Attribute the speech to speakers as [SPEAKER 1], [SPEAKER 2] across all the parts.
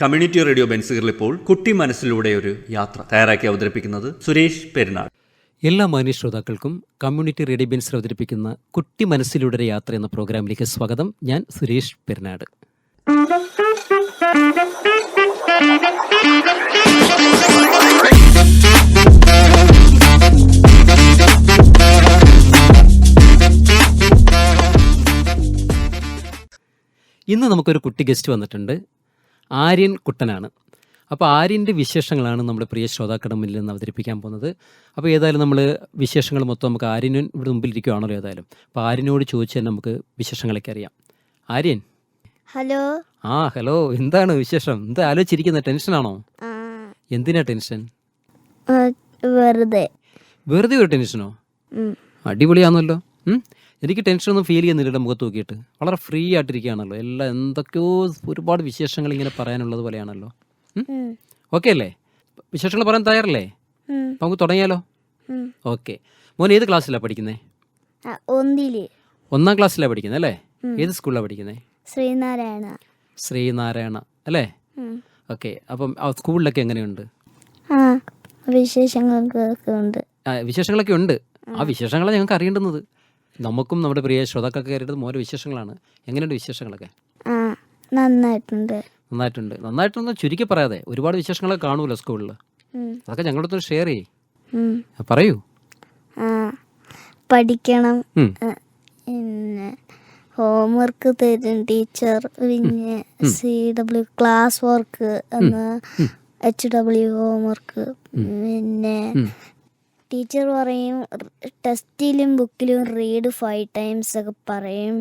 [SPEAKER 1] Community radio ബെൻസുകളിൽ ഇപ്പോൾ കുട്ടി മനസ്സിലൂടെ ഒരു യാത്ര തയ്യാറാക്കി അവതരിപ്പിക്കുന്നത് സുരേഷ് പെരുന്നാൾ.
[SPEAKER 2] എല്ലാ മാന്യ ശ്രോതാക്കൾക്കും കമ്മ്യൂണിറ്റി റേഡിയോ ബെൻസ് അവതരിപ്പിക്കുന്ന കുട്ടി മനസ്സിലൂടെ യാത്ര എന്ന പ്രോഗ്രാമിലേക്ക് സ്വാഗതം. ഞാൻ സുരേഷ് പെരുന്നാട് ഇന്ന് നമുക്കൊരു കുട്ടി ഗസ്റ്റ് വന്നിട്ടുണ്ട്. ആര്യൻ കുട്ടനാണ്. അപ്പോൾ ആര്യന്റെ വിശേഷങ്ങളാണ് നമ്മൾ പ്രിയ ശ്രോതാക്കളുടെ മുന്നിൽ നിന്ന് അവതരിപ്പിക്കാൻ പോകുന്നത്. അപ്പോൾ ഏതായാലും നമ്മൾ വിശേഷങ്ങൾ മൊത്തം നമുക്ക് ആര്യനു ഇവിടെ മുമ്പിൽ ഇരിക്കുകയാണല്ലോ ഏതായാലും. അപ്പോൾ ആര്യനോട് ചോദിച്ച് തന്നെ നമുക്ക് വിശേഷങ്ങളൊക്കെ അറിയാം. ആര്യൻ?
[SPEAKER 3] ഹലോ?
[SPEAKER 2] ആ ഹലോ. എന്താണ് വിശേഷം? എന്താ ആലോചിച്ചിരിക്കുന്നത് ടെൻഷനാണോ? എന്തിനാ ടെൻഷൻ?
[SPEAKER 3] വെറുതെ.
[SPEAKER 2] വെറുതെ ഒരു ടെൻഷനോ. അടിപൊളിയാണല്ലോ? എനിക്ക് ടെൻഷനൊന്നും ഫീൽ ചെയ്യുന്നില്ല എന്റെ മുഖത്ത് നോക്കിയിട്ട്. വളരെ ഫ്രീ ആയിട്ടിരിക്കുകയാണല്ലോ. എല്ലാം എന്തൊക്കെയോ ഒരുപാട് വിശേഷങ്ങൾ ഇങ്ങനെ പറയാനുള്ളത് പോലെയാണല്ലോ. ഓക്കെ അല്ലേ? വിശേഷങ്ങൾ പറയാൻ തയ്യാറല്ലേ? നമുക്ക് തുടങ്ങിയാലോ. ഓക്കെ മോൻ ഏത് ക്ലാസ്സിലാണ് പഠിക്കുന്നത്
[SPEAKER 3] ആ,
[SPEAKER 2] ഒന്നാം ക്ലാസ്സിലാണ് പഠിക്കുന്നത് അല്ലേ? ഏത് സ്കൂളിലാണ് പഠിക്കുന്നത്
[SPEAKER 3] ശ്രീനാരായണ.
[SPEAKER 2] ശ്രീനാരായണ. അല്ലേ. ഓക്കെ അപ്പം സ്കൂളിലൊക്കെ എങ്ങനെയുണ്ട്?
[SPEAKER 3] വിശേഷങ്ങളൊക്കെ ഉണ്ട്.
[SPEAKER 2] ആ, വിശേഷങ്ങളൊക്കെ ഉണ്ട്. ആ വിശേഷങ്ങളാണ് ഞങ്ങൾക്ക് അറിയേണ്ടുന്നത്. നമുക്കും നമ്മുടെ പ്രിയ ശ്രോതാക്കൾക്ക് കയറിയത് മോരെ വിശേഷങ്ങളാണ്. എങ്ങനെയുണ്ട് വിശേഷങ്ങളൊക്കെ?
[SPEAKER 3] നന്നായിട്ടുണ്ട്.
[SPEAKER 2] നന്നായിട്ടുണ്ട്. നന്നായിട്ടൊന്നും ചുരുക്കി പറയാതെ ഒരുപാട് വിശേഷങ്ങളൊക്കെ കാണുമല്ലോ സ്കൂളിൽ അതൊക്കെ ഞങ്ങളുടെ ഷെയർ ചെയ്യേ. പറയൂ.
[SPEAKER 3] പഠിക്കണം. പിന്നെ ഹോംവർക്ക് തരും ടീച്ചർ പിന്നെ സി ഡബ്ല്യു ക്ലാസ് വർക്ക് എന്ന് എച്ച് ഡബ്ല്യു ഹോംവർക്ക് പിന്നെ. ടീച്ചർ പറയും ടെസ്റ്റിലും ബുക്കിലും റീഡ് ഫൈവ് ടൈംസ് ഒക്കെ പറയും.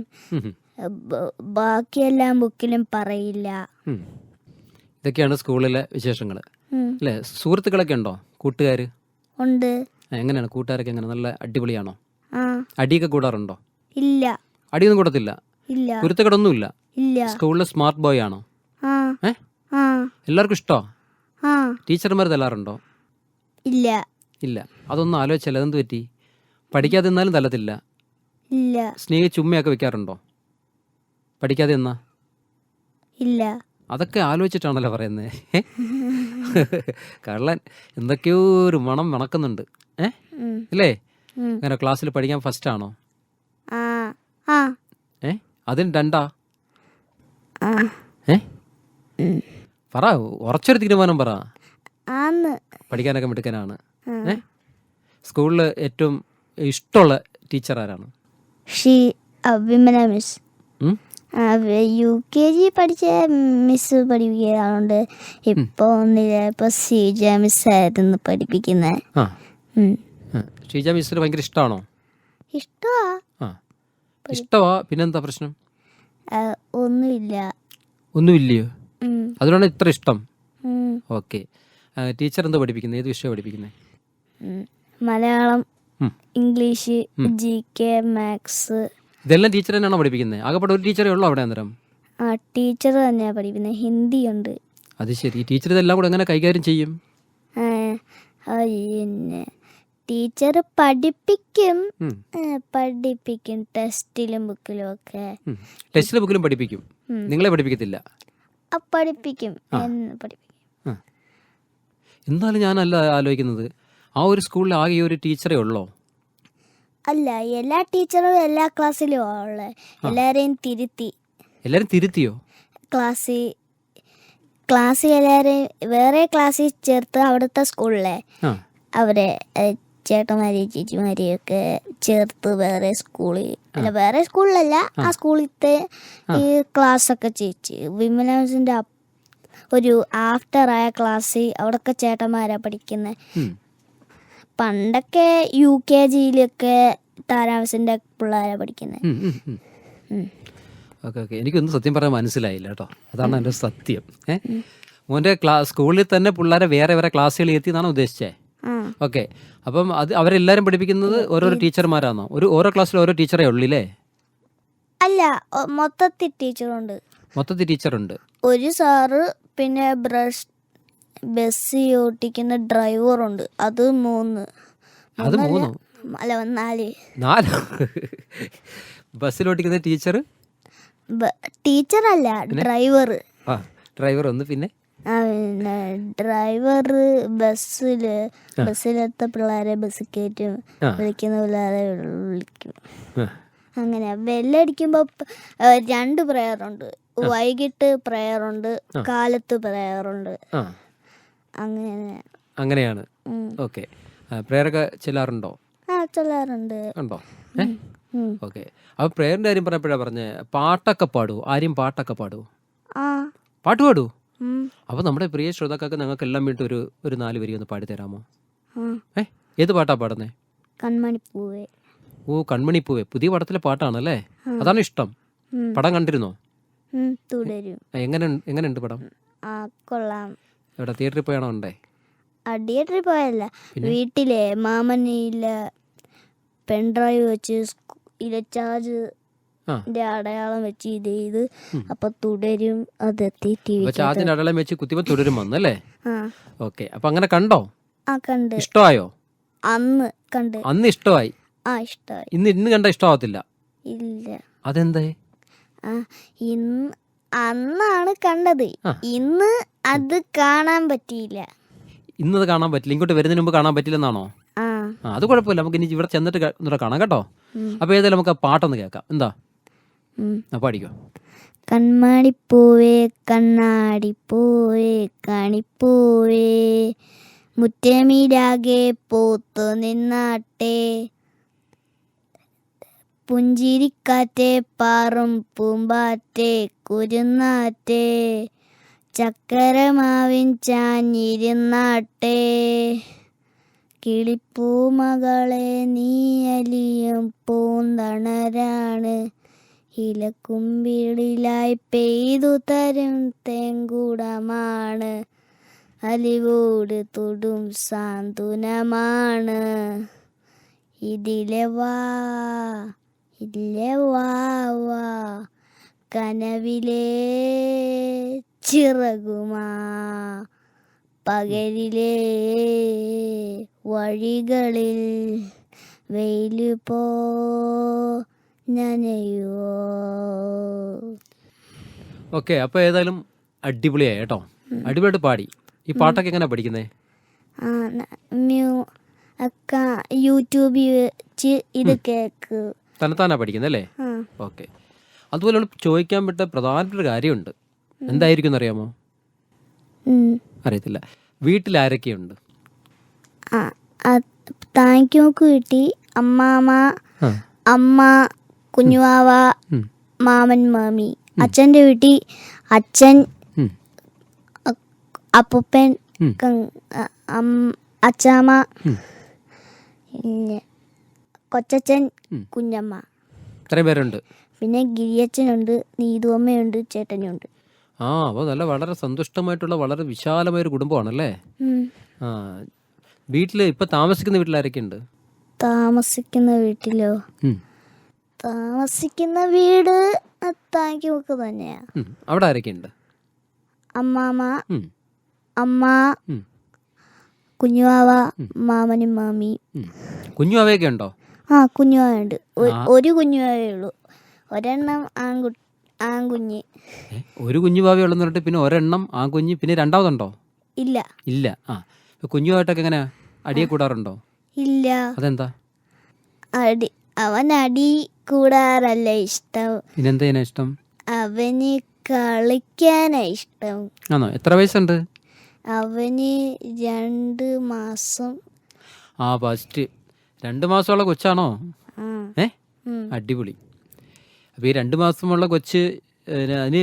[SPEAKER 3] ബാക്കിയെല്ലാം ബുക്കിലും പറയില്ല.
[SPEAKER 2] ഇതൊക്കെയാണ് സ്കൂളിലെ വിശേഷങ്ങൾ. അല്ലേ? സുഹൃത്തുക്കളൊക്കെ ഉണ്ടോ? കൂട്ടുകാർ
[SPEAKER 3] ഉണ്ട്.
[SPEAKER 2] എങ്ങനെയാണ്? കൂട്ടുകാരൊക്കെ എങ്ങനെ? നല്ല അടിപൊളിയാണോ? അടിയൊക്കെ കൂടാറുണ്ടോ?
[SPEAKER 3] ഇല്ല.
[SPEAKER 2] അടിയൊന്നും കൂടത്തില്ല?
[SPEAKER 3] ഇല്ല.
[SPEAKER 2] കുരുത്തക്കടൊന്നും
[SPEAKER 3] ഇല്ല.
[SPEAKER 2] സ്കൂളിലെ സ്മാർട്ട് ബോയ് ആണോ? എല്ലാവർക്കും
[SPEAKER 3] ഇഷ്ടോ?
[SPEAKER 2] ടീച്ചർമാർ തല്ലാറുണ്ടോ
[SPEAKER 3] ഇല്ല.
[SPEAKER 2] ഇല്ല. അതൊന്നും ആലോചിച്ചല്ല അതെന്ത് പറ്റി? പഠിക്കാതെ നിന്നാലും തല്ലത്തില്ല.
[SPEAKER 3] ഇല്ല.
[SPEAKER 2] സ്നേഹി ചുമ്മയൊക്കെ വെക്കാറുണ്ടോ? പഠിക്കാതെ എന്നാ
[SPEAKER 3] ഇല്ല.
[SPEAKER 2] അതൊക്കെ ആലോചിച്ചിട്ടാണല്ലോ പറയുന്നത് കള്ളൻ എന്തൊക്കെയോ ഒരു മണം മണക്കുന്നുണ്ട് ഏ. ഇല്ലേ. അങ്ങനെ ക്ലാസ്സിൽ പഠിക്കാൻ ഫസ്റ്റ് ആണോ? ഏ? അതിന് രണ്ടാ? ഏ? പറ ഉറച്ചൊരു തീരുമാനം പറ. പഠിക്കാനൊക്കെ മിടുക്കനാണ്. ഏ? സ്കൂളിൽ ഏറ്റവും ഇഷ്ടമുള്ള ടീച്ചർ ആരാണ്?
[SPEAKER 3] She Vimala miss? U K G പഠിച്ച മിസ് പഠിപ്പിക്കാറുണ്ട് ഇപ്പോൾ ഒന്നില്ല ഇപ്പോൾ സീജ മിസ് ആയിരുന്നു പഠിപ്പിക്കുന്നത്.
[SPEAKER 2] ഷീജ മിസ്സിന് ഭയങ്കര ഇഷ്ടമാണോ
[SPEAKER 3] ഇഷ്ടമാ
[SPEAKER 2] ഇഷ്ടമാ പിന്നെന്താ പ്രശ്നം?
[SPEAKER 3] ഒന്നുമില്ല.
[SPEAKER 2] ഒന്നുമില്ലയോ?
[SPEAKER 3] ഉം,
[SPEAKER 2] ഇത്ര ഇഷ്ടം. ഓക്കെ. ടീച്ചർ എന്താ പഠിപ്പിക്കുന്നത് ഏത് വിഷയം പഠിപ്പിക്കുന്നത്.
[SPEAKER 3] Malayalam English G K maths.
[SPEAKER 2] ഇതെല്ലാം ടീച്ചർ തന്നെയാണോ പഠിപ്പിക്കുന്നത് ആകെപ്പാടെ ഒരു ടീച്ചറേ ഉള്ളൂ അവിടെ അന്നേരം?
[SPEAKER 3] ആ ടീച്ചർ തന്നെയാണ് പഠിപ്പിക്കുന്നത് ഹിന്ദി ഉണ്ട്.
[SPEAKER 2] അത് ശരി. ടീച്ചർ ഇതെല്ലാം കൂടെ എങ്ങനെ കൈകാര്യം ചെയ്യും?
[SPEAKER 3] പിന്നെ ടീച്ചർ പഠിപ്പിക്കും. പഠിപ്പിക്കും. ടെസ്റ്റിലും ബുക്കിലും ഒക്കെ.
[SPEAKER 2] ടെസ്റ്റിലും ബുക്കിലും പഠിപ്പിക്കും. നിങ്ങളെ പഠിപ്പിക്കത്തില്ല?
[SPEAKER 3] പഠിപ്പിക്കും. എന്ന് പഠിപ്പിക്കും.
[SPEAKER 2] എന്നാലും ഞാനല്ല ആലോചിക്കുന്നത്. ആ ഒരു സ്കൂളിൽ ആകെ ഈ ഒരു ടീച്ചറേ ഉള്ളോ?
[SPEAKER 3] അല്ല എല്ലാ ടീച്ചറും എല്ലാ ക്ലാസ്സിലും ഉള്ളത് എല്ലാവരെയും തിരുത്തി.
[SPEAKER 2] എല്ലാവരും തിരുത്തിയോ?
[SPEAKER 3] ക്ലാസ്സിൽ ക്ലാസ്സിൽ എല്ലാരെയും വേറെ ക്ലാസ്സിൽ ചേർത്ത് അവിടുത്തെ സ്കൂളിലെ
[SPEAKER 2] ആ.
[SPEAKER 3] അവരെ ഏ, ചേച്ചിമാരെയൊക്കെ ചേച്ചിമാരെയും ഒക്കെ ചേർത്ത് വേറെ സ്കൂളിൽ അല്ല വേറെ സ്കൂളിലല്ല ആ. സ്കൂളിലത്തെ ഈ ക്ലാസ് ഒക്കെ ചേച്ചി വിമലാസിന്റെ ഒരു ആഫ്റ്റർ ആയ ക്ലാസ്സിൽ അവിടെയൊക്കെ ചേട്ടന്മാരാ പഠിക്കുന്നത്. പണ്ടൊക്കെ യു കെ ജിയിലൊക്കെ താരാമസിന്റെ പിള്ളേരെ പഠിക്കുന്നത്.
[SPEAKER 2] Okay okay. എനിക്കൊന്നും സത്യം പറയാൻ മനസ്സിലായില്ല കേട്ടോ. അതാണ് എന്റെ സത്യം. ഏ? മോന്റെ ക്ലാ സ്കൂളിൽ തന്നെ പിള്ളേരെ വേറെ വേറെ ക്ലാസ്സുകളിൽ എത്തി എന്നാണ് ഉദ്ദേശിച്ചത് ഓക്കെ. അപ്പം അത് അവരെല്ലാരും പഠിപ്പിക്കുന്നത് ഓരോരോ ടീച്ചർമാരാണോ? ഒരു ഓരോ ക്ലാസ്സിൽ ഓരോ ടീച്ചറേ ഉള്ളില്ലേ
[SPEAKER 3] അല്ല മൊത്തത്തിൽ ടീച്ചറുണ്ട്.
[SPEAKER 2] മൊത്തത്തിൽ ടീച്ചറുണ്ട്.
[SPEAKER 3] ഒരു സാറ് പിന്നെ ബ്രഷ് ബസ് ഓട്ടിക്കുന്ന ഡ്രൈവറുണ്ട്. അത് മൂന്ന്.
[SPEAKER 2] അത് മൂന്നോ?
[SPEAKER 3] അല്ല നാല്.
[SPEAKER 2] ബസ്സിൽ ബസ്സിലോട്ടിക്കുന്ന ടീച്ചർ
[SPEAKER 3] ടീച്ചർ അല്ല
[SPEAKER 2] ഡ്രൈവർ ഡ്രൈവർ ഒന്ന് പിന്നെ?
[SPEAKER 3] ഡ്രൈവർ ബസ്സിൽ ബസ്സിലത്തെ പിള്ളേരെ ബസ് കയറ്റും. വിളിക്കുന്ന പിള്ളേരെ വിളിക്കും. അങ്ങനെ ബെല്ലടിക്കുമ്പോൾ രണ്ട് പ്രയറുണ്ട്. വൈകിട്ട് പ്രയറുണ്ട് കാലത്ത് പ്രയറുണ്ട്.
[SPEAKER 2] അങ്ങനെയാണ്. ഓക്കെ. പ്രേയറൊക്കെ ചെല്ലാറുണ്ടോ?
[SPEAKER 3] ചെല്ലാറുണ്ട്.
[SPEAKER 2] ഉണ്ടോ. ഓക്കെ. അപ്പൊ പ്രേയറിന്റെ കാര്യം പറഞ്ഞപ്പോഴാ പറഞ്ഞേ പാട്ടൊക്കെ പാടൂ ആരും പാട്ടൊക്കെ
[SPEAKER 3] പാടൂ.
[SPEAKER 2] പാട്ട്
[SPEAKER 3] പാടൂ?
[SPEAKER 2] അപ്പൊ നമ്മുടെ പ്രിയ ശ്രോതാക്കൾക്ക് ഞങ്ങൾക്ക് എല്ലാം വീണ്ടും ഒരു ഒരു നാല് വരി ഒന്ന് പാടി തരാമോ? ഏ? ഏത് പാട്ടാ പാടുന്നേ?
[SPEAKER 3] കൺമണിപ്പൂവേ.
[SPEAKER 2] ഓ കൺമണിപ്പൂവേ. പുതിയ പടത്തിലെ പാട്ടാണല്ലേ? അതാണ് ഇഷ്ടം. പടം കണ്ടിരുന്നോ? എങ്ങനെ എങ്ങനെയുണ്ട് പടം?
[SPEAKER 3] കൊള്ളാം.
[SPEAKER 2] എവിടെ? തിയേറ്ററിൽ പോയാണോ ഉണ്ടേ
[SPEAKER 3] തിയേറ്ററിൽ പോയല്ല വീട്ടിലെ മാമനില്ല പെൺഡ്രൈവ് വെച്ച് ഇലച്ചാർജ് ഇല ചാർജ്. അടയാളം വെച്ച് ഇത് ചെയ്ത് അപ്പൊ തുടരും. അതെത്തി
[SPEAKER 2] ചാർജിന്റെ അടയാളം വെച്ച് കുത്തിയപ്പോ തുടരും വന്നല്ലേ ഓക്കെ. അപ്പൊ അങ്ങനെ കണ്ടോ?
[SPEAKER 3] ആ കണ്ട്.
[SPEAKER 2] ഇഷ്ടമായോ?
[SPEAKER 3] അന്ന് കണ്ട്.
[SPEAKER 2] അന്ന് ഇഷ്ടമായി?
[SPEAKER 3] ആ ഇഷ്ടമായി.
[SPEAKER 2] ഇന്ന് ഇന്ന് കണ്ട ഇഷ്ടമാവത്തില്ല?
[SPEAKER 3] ഇല്ല.
[SPEAKER 2] അതെന്തേ?
[SPEAKER 3] ഇന്ന് അന്നാണ് കണ്ടത്. ഇന്ന് അത് കാണാൻ പറ്റിയില്ല.
[SPEAKER 2] ഇന്നത് കാണാൻ പറ്റില്ല. ഇങ്ങോട്ട് വരുന്നതിന് മുമ്പ് കാണാൻ പറ്റില്ലെന്നാണോ? അത് കുഴപ്പമില്ല. നമുക്ക് ഇനി ഇവിടെ ചെന്നിട്ട് കാണാം കേട്ടോ. അപ്പൊ ഏതായാലും നമുക്ക് ആ പാട്ടൊന്ന് കേൾക്കാം. എന്താ? അപ്പൊ അടിക്കോ
[SPEAKER 3] കൺമാടിപ്പൂവേ കണ്ണാടിപ്പൂവേ കണിപ്പൂവേ. മുറ്റമിലാകെ പൂത്തു നിന്നാട്ടെ. പുഞ്ചിരിക്കാറ്റെ പാറും പൂമ്പാറ്റേ കുരുന്നാറ്റേ ചക്കരമാവിൻ ചാഞ്ഞിരുന്നാട്ടെ. കിളിപ്പൂമകളെ നീ അലിയും പൂന്തണരാണ് ഇലക്കുമ്പിളിലായി പെയ്തു തരും തേങ്കുടമാണ് അലിവോട് തൊടും സാന്ത്വനമാണ്. ഇതിലെ വാ ഇതിലെ വാ വാ. കനവിലെ ചിറകുമാ. പകരിലെ വഴികളിൽ വെയിൽ പോ നനയോ
[SPEAKER 2] ഓക്കെ അപ്പോൾ ഏതായാലും അടിപൊളിയായി കേട്ടോ. അടിപൊളിയായിട്ട് പാടി. ഈ പാട്ടൊക്കെ എങ്ങനെ പഠിക്കുന്നേ?
[SPEAKER 3] യൂട്യൂബിൽ വെച്ച് ഇത് കേക്ക്.
[SPEAKER 2] തന്നെത്താനാ പഠിക്കുന്നത് അല്ലേ ഓക്കെ. അതുപോലെ അവൾ ചോദിക്കാൻ പറ്റ പ്രധാനപ്പെട്ട ഒരു കാര്യമുണ്ട്. എന്തായിരിക്കും എന്നറിയാമോ. അറിയത്തില്ല. വീട്ടിൽ ആരൊക്കെയുണ്ട്
[SPEAKER 3] ആ താങ്ക് യൂക്ക് കിട്ടി അമ്മാമ അമ്മ കുഞ്ഞുവാവ മാമൻ മാമി. അച്ഛന്റെ വീട്ടിൽ അച്ഛൻ അപ്പൂപ്പൻ
[SPEAKER 2] ഉം.
[SPEAKER 3] കൊച്ചച്ഛൻ കുഞ്ഞമ്മ.
[SPEAKER 2] ഇത്രയും പേരുണ്ട്.
[SPEAKER 3] പിന്നെ ഗിരിയച്ഛനുണ്ട് നീതുവമ്മയുണ്ട് ചേട്ടനുണ്ട്.
[SPEAKER 2] ആ അപ്പോൾ നല്ല വളരെ സന്തുഷ്ടമായിട്ടുള്ള വളരെ വിശാലമായ ഒരു കുടുംബമാണല്ലേ?
[SPEAKER 3] വീട്ടിൽ
[SPEAKER 2] ആ വീട്ടിൽ ഇപ്പം താമസിക്കുന്ന വീട്ടിൽ ആരൊക്കെയുണ്ട്
[SPEAKER 3] താമസിക്കുന്ന വീട്ടിലോ? താമസിക്കുന്ന വീട് തന്നെയാ.
[SPEAKER 2] അവിടെ ആരൊക്കെയുണ്ട്?
[SPEAKER 3] അമ്മാമ്മ
[SPEAKER 2] ഉം.
[SPEAKER 3] അമ്മ. കുഞ്ഞുവാവ മാമനും മാമി.
[SPEAKER 2] കുഞ്ഞുവാവയൊക്കെ കുഞ്ഞു ഉണ്ടോ?
[SPEAKER 3] ആ
[SPEAKER 2] കുഞ്ഞുണ്ട്.
[SPEAKER 3] ഒരു കുഞ്ഞുവാവേ ഉള്ളൂ. ഒരെണ്ണം ആൺകു ആൺകുഞ്ഞ്.
[SPEAKER 2] ഒരു കുഞ്ഞു ഭാവി ഉള്ളെന്ന് പറഞ്ഞിട്ട് പിന്നെ ഒരെണ്ണം ആൺകുഞ്ഞ് കുഞ്ഞ് പിന്നെ രണ്ടാമതുണ്ടോ?
[SPEAKER 3] ഇല്ല.
[SPEAKER 2] ഇല്ല. ആ. കുഞ്ഞുമായിട്ടൊക്കെ എങ്ങനെ അടിയെ കൂടാറുണ്ടോ?
[SPEAKER 3] ഇല്ല.
[SPEAKER 2] അതെന്താ?
[SPEAKER 3] അടി അവൻ അടി കൂടാറല്ല ഇഷ്ടം.
[SPEAKER 2] പിന്നെന്താ ഇഷ്ടം?
[SPEAKER 3] അവന് കളിക്കാനാ ഇഷ്ടം.
[SPEAKER 2] ആണോ? എത്ര വയസ്സുണ്ട്?
[SPEAKER 3] അവന് രണ്ട് മാസം.
[SPEAKER 2] ആ ഫസ്റ്റ്. രണ്ട് മാസമുള്ള കൊച്ചാണോ? ഏ? അടിപൊളി. അപ്പോൾ ഈ രണ്ട് മാസമുള്ള കൊച്ച് അതിന്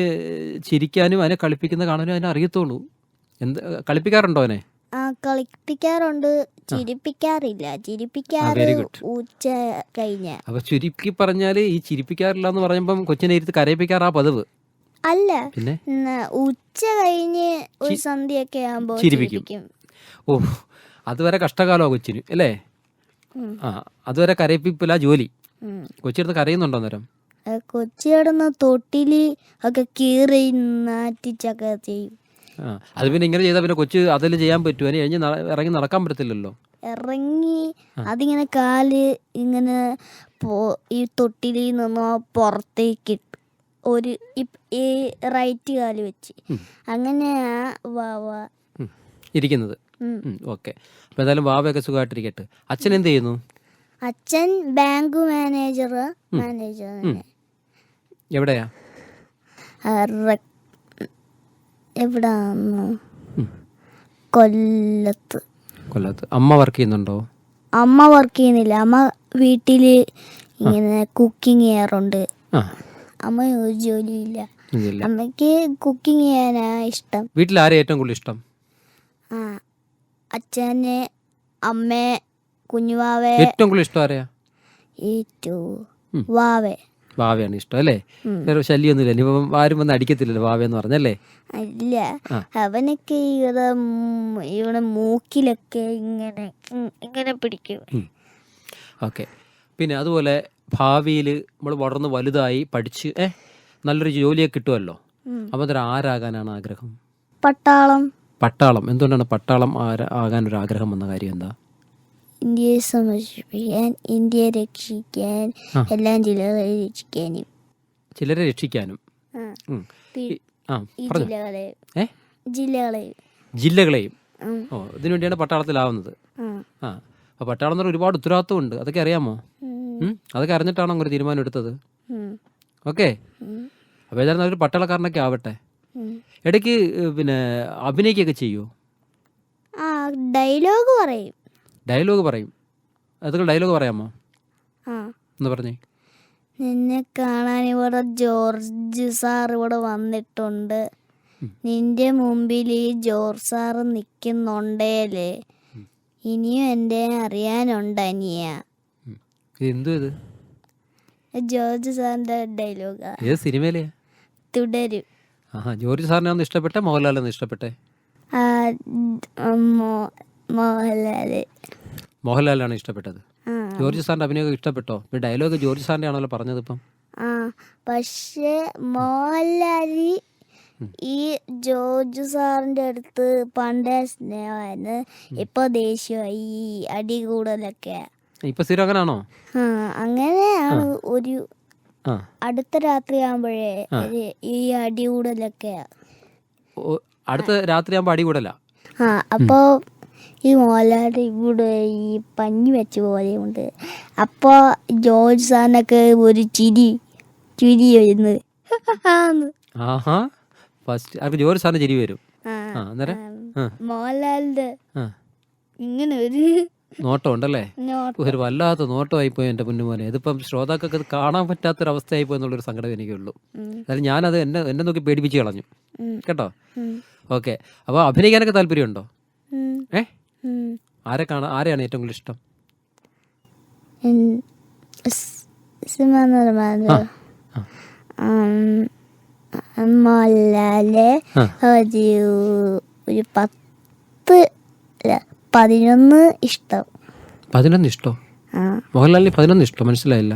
[SPEAKER 2] ചിരിക്കാനും അതിനെ കളിപ്പിക്കുന്ന കാണാനും അതിനെ അറിയത്തുള്ളൂ. എന്ത് കളിപ്പിക്കാറുണ്ടോ അവനെ?
[SPEAKER 3] കളിപ്പിക്കാറുണ്ട്. ചിരിപ്പിക്കാറില്ല. ചിരിപ്പിക്കാറ് ഉച്ച കഴിഞ്ഞ.
[SPEAKER 2] അപ്പൊ ചുരുക്കി പറഞ്ഞാൽ ഈ ചിരിപ്പിക്കാറില്ല എന്ന് പറയുമ്പം കൊച്ചിനെ ഇരുത്ത് കരയിപ്പിക്കാറാ പതിവ്.
[SPEAKER 3] അല്ല.
[SPEAKER 2] പിന്നെ?
[SPEAKER 3] ഉച്ച കഴിഞ്ഞ് ഒരു സന്ധ്യയൊക്കെ ആകുമ്പോ
[SPEAKER 2] ചിരിപ്പിക്കും. ഓ അതുവരെ കഷ്ടകാലമാണ് കൊച്ചിന് അല്ലേ. ആ അതുവരെ കരയിപ്പിപ്പില്ല ജോലി. കൊച്ചിയടുത്ത് കരയുന്നുണ്ടോ അന്നേരം?
[SPEAKER 3] ആ, കൊച്ചി കിടന്ന തൊട്ടിൽ ഒക്കെ കീറി നാറ്റിച്ചൊക്കെ ചെയ്യും.
[SPEAKER 2] ആ അത് പിന്നെ ഇങ്ങനെ ചെയ്താൽ പിന്നെ കൊച്ചു അതിൽ ചെയ്യാൻ പറ്റുമോ അതിന് കഴിഞ്ഞ് ഇറങ്ങി നടക്കാൻ പറ്റത്തില്ലല്ലോ.
[SPEAKER 3] ഇറങ്ങി അതിങ്ങനെ കാൽ ഇങ്ങനെ പോ ഈ തൊട്ടിലിൽ നിന്നോ പുറത്തേക്ക് ഒരു ഈ റൈറ്റ് കാൽ വെച്ച്. അങ്ങനെയാ വാവ
[SPEAKER 2] ഉം. ഇരിക്കുന്നത്. ഓക്കെ. അപ്പോൾ എന്തായാലും ബാബയൊക്കെ സുഖമായിട്ടിരിക്കട്ടെ. അച്ഛൻ എന്ത് ചെയ്യുന്നു?
[SPEAKER 3] അച്ഛൻ ബാങ്ക് മാനേജർ മാനേജർ
[SPEAKER 2] എവിടെയാ?
[SPEAKER 3] എവിടാന്ന്? കൊല്ലത്ത്.
[SPEAKER 2] കൊല്ലത്ത്. അമ്മ വർക്ക് ചെയ്യുന്നുണ്ടോ?
[SPEAKER 3] അമ്മ വർക്ക് ചെയ്യുന്നില്ല. അമ്മ വീട്ടിൽ ഇങ്ങനെ കുക്കിംഗ് ചെയ്യാറുണ്ട്. അമ്മ ഒരു ജോലിയില്ല. അമ്മയ്ക്ക് കുക്കിംഗ് ചെയ്യാനാ ഇഷ്ടം.
[SPEAKER 2] വീട്ടിൽ ആരെ ഏറ്റവും കൂടുതൽ ഇഷ്ടം?
[SPEAKER 3] അച്ഛനെ അമ്മ കുഞ്ഞുവാവെ.
[SPEAKER 2] ഏറ്റവും കൂടുതൽ ഇഷ്ടം ആരെയാ?
[SPEAKER 3] വാവേ വാവെ.
[SPEAKER 2] വാവയാണ് ഇഷ്ടം അല്ലേ? വേറെ ശല്യമൊന്നുമില്ല ഇനിയിപ്പം ആരും വന്ന് അടിക്കത്തില്ലല്ലോ വാവയെന്ന് പറഞ്ഞല്ലേ?
[SPEAKER 3] ഇല്ല അവനൊക്കെ ഇവിടെ ഇവിടെ മൂക്കിലൊക്കെ ഇങ്ങനെ ഉം ഇങ്ങനെ പിടിക്കും.
[SPEAKER 2] ഓക്കെ. പിന്നെ അതുപോലെ ഭാവിയിൽ നമ്മൾ വളർന്ന് വലുതായി പഠിച്ച് ഏ നല്ലൊരു ജോലിയൊക്കെ കിട്ടുമല്ലോ? അപ്പൊ ആരാകാനാണ് ആഗ്രഹം?
[SPEAKER 3] പട്ടാളം.
[SPEAKER 2] പട്ടാളം എന്തുകൊണ്ടാണ് പട്ടാളം ആകാൻ ഒരു ആഗ്രഹം വന്ന കാര്യം എന്താ
[SPEAKER 3] ഇന്ത്യയെ സന്ദർശിപ്പിക്കാൻ ഇന്ത്യയെ രക്ഷിക്കാൻ എല്ലാം ജില്ലകളെ രക്ഷിക്കാനും.
[SPEAKER 2] ചിലരെ രക്ഷിക്കാനും.
[SPEAKER 3] ആ,
[SPEAKER 2] ഉം.
[SPEAKER 3] പി-
[SPEAKER 2] ഈ- ആ
[SPEAKER 3] ഈ
[SPEAKER 2] പറഞ്ഞു.
[SPEAKER 3] ജില്ലകളെ ജില്ലകളെ
[SPEAKER 2] ജില്ലകളെയും. ഓ ഇതിനു വേണ്ടിയാണ് പട്ടാളത്തിലാവുന്നത്.
[SPEAKER 3] ആ.
[SPEAKER 2] അപ്പൊ അപ്പോൾ പട്ടാളം എന്ന് പറഞ്ഞാൽ ഒരുപാട് ഉത്തരവാദിത്വമുണ്ട്. അതൊക്കെ അറിയാമോ? അതൊക്കെ അറിഞ്ഞിട്ടാണോ അങ്ങനെ ഒരു തീരുമാനം എടുത്തത്. ഓക്കെ.
[SPEAKER 3] അപ്പൊ
[SPEAKER 2] അപ്പോൾ ഏതായാലും ഒരു പട്ടാളക്കാരനൊക്കെ ആവട്ടെ. ഇടയ്ക്ക് പിന്നെ അഭിനയിക്കൊക്കെ ചെയ്യുമോ
[SPEAKER 3] ആ ഡയലോഗ് പറയും.
[SPEAKER 2] ഡയലോഗ് പറയും. അതൊക്കെ ഡയലോഗ് പറയാമോ? എന്ന് പറഞ്ഞേ.
[SPEAKER 3] നിന്നെ കാണാൻ ഇവിടെ ജോർജ് സാർ ഇവിടെ വന്നിട്ടുണ്ട്. നിന്റെ മുമ്പിൽ ഈ ജോർജ് സാർ നിൽക്കുന്നുണ്ടേലേ. ഇനിയും എന്റെ അറിയാനുണ്ട് അനിയ.
[SPEAKER 2] എന്തു ഇത്
[SPEAKER 3] ജോർജ് സാറിന്റെ ഡയലോഗാ.
[SPEAKER 2] സിനിമയിലെ
[SPEAKER 3] തുടരും.
[SPEAKER 2] ആഹാ ജോർജ് സാറിനെ ഒന്ന് ഇഷ്ടപ്പെട്ടെ? മോഹൻലാലിനെ ഇഷ്ടപ്പെട്ടെ?
[SPEAKER 3] ആ, മോ- മോഹൻലാൽ.
[SPEAKER 2] മോഹൻലാലാണ് ഇഷ്ടപ്പെട്ടത്. ജോർജ് സാറിന്റെ അഭിനയമൊക്കെ ഇഷ്ടപ്പെട്ടോ? ഡയലോഗ് ജോർജ് സാറിന്റെ ആണല്ലോ പറഞ്ഞത് ഇപ്പം
[SPEAKER 3] പക്ഷേ മോഹൻലാൽ ഈ ജോർജ് സാറിന്റെ അടുത്ത് പണ്ടേ സ്നേഹമായിരുന്നു. ഇപ്പൊ ദേഷ്യമായി അടി കൂടലൊക്കെ.
[SPEAKER 2] ഇപ്പൊ സ്ഥിരം
[SPEAKER 3] അങ്ങനെയാണോ അങ്ങനെയാണ് ഒരു അടുത്ത രാത്രി ആകുമ്പോഴേ ഈ അടി കൂടലൊക്കെ
[SPEAKER 2] ഓ, അടുത്ത രാത്രിയാകുമ്പോൾ അടി കൂടല
[SPEAKER 3] ആ അപ്പോ ഈ മോലാടെ ഇവിടെ ഈ പഞ്ഞി വെച്ച ഉണ്ട്. അപ്പോ ജോർജ് സാറിനൊക്കെ ഒരു ചിരി ചിരി വരുന്നത്
[SPEAKER 2] ആഹാ. ഫസ്റ്റ് അവർക്ക് ജോർജ് സാറിന് ചിരി വരും. അന്നേരം?
[SPEAKER 3] മോഹൻലാലിന്റെ ഇങ്ങനെ ഒരു
[SPEAKER 2] നോട്ടം. ഉണ്ടല്ലേ ഒരു വല്ലാത്ത നോട്ടമായി പോയി എന്റെ മുന്നുമോനെ ഇതിപ്പം ശ്രോതാക്കൾക്ക് അത് കാണാൻ പറ്റാത്തൊരവസ്ഥയായി പോയി എന്നുള്ളൊരു സങ്കടം എനിക്കുള്ളൂ അതായത് ഞാനത് എന്നെ എന്നെ നോക്കി പേടിപ്പിച്ച് കളഞ്ഞു. കേട്ടോ. ഓക്കെ. അപ്പോൾ അഭിനയിക്കാനൊക്കെ താല്പര്യമുണ്ടോ. ഏ? ആരെ കാണാൻ ആരെയാണ് ഏറ്റവും കൂടുതൽ ഇഷ്ടം? മോഹൻലാൽ.
[SPEAKER 3] ഒരു ഒരു പത്ത് പതിനൊന്ന് ഇഷ്ടം.
[SPEAKER 2] പതിനൊന്ന് ഇഷ്ടോ? മോഹൻലാലിന് പതിനൊന്ന് ഇഷ്ടം മനസ്സിലായില്ല.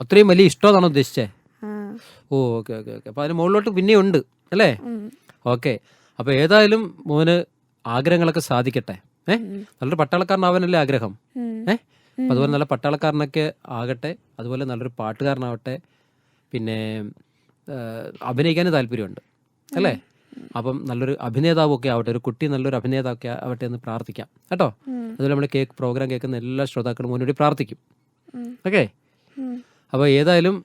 [SPEAKER 2] അത്രയും വലിയ ഇഷ്ടമാണോ ഉദ്ദേശിച്ചേ? ഓ ഓക്കെ ഓക്കെ ഓക്കെ. അപ്പോൾ അതിന് മുകളിലോട്ട് പിന്നെയും ഉണ്ട് അല്ലേ. ഓക്കെ. അപ്പോൾ ഏതായാലും മോന് ആഗ്രഹങ്ങളൊക്കെ സാധിക്കട്ടെ. ഏ? നല്ലൊരു പട്ടാളക്കാരനാവാനല്ലേ ആഗ്രഹം. ഏഹ് അപ്പം അതുപോലെ നല്ല പട്ടാളക്കാരനൊക്കെ ആകട്ടെ അതുപോലെ നല്ലൊരു പാട്ടുകാരനാവട്ടെ പിന്നെ അഭിനയിക്കാനും താല്പര്യമുണ്ട് അല്ലേ? അപ്പം നല്ലൊരു അഭിനേതാവൊക്കെ ആവട്ടെ ഒരു കുട്ടി നല്ലൊരു അഭിനേതാവൊക്കെ ആവട്ടെ എന്ന് പ്രാർത്ഥിക്കാം. കേട്ടോ? അതുപോലെ നമ്മുടെ കേക്ക് പ്രോഗ്രാം കേൾക്കുന്ന എല്ലാ ശ്രോതാക്കളും മുന്നോട്ട് പ്രാർത്ഥിക്കും. ഓക്കെ. അപ്പോൾ ഏതായാലും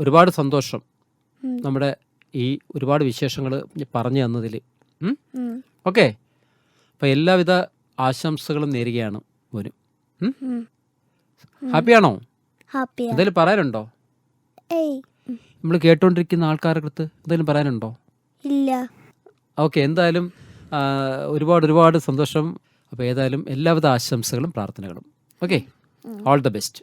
[SPEAKER 2] ഒരുപാട് സന്തോഷം നമ്മുടെ ഈ ഒരുപാട് വിശേഷങ്ങൾ പറഞ്ഞു തന്നതിൽ. ഓക്കെ? അപ്പോൾ എല്ലാവിധ ആശംസകളും നേരുകയാണ് മോനും. ഹാപ്പിയാണോ?
[SPEAKER 3] ഹാപ്പിയാ.
[SPEAKER 2] എന്തെങ്കിലും പറയാനുണ്ടോ? നമ്മൾ കേട്ടോണ്ടിരിക്കുന്ന ആൾക്കാരുടെ അടുത്ത് എന്തെങ്കിലും പറയാനുണ്ടോ?
[SPEAKER 3] ഇല്ല.
[SPEAKER 2] ഓക്കെ എന്തായാലും ഒരുപാട് ഒരുപാട് സന്തോഷം. അപ്പോൾ ഏതായാലും എല്ലാവിധ ആശംസകളും പ്രാർത്ഥനകളും. Okay all the best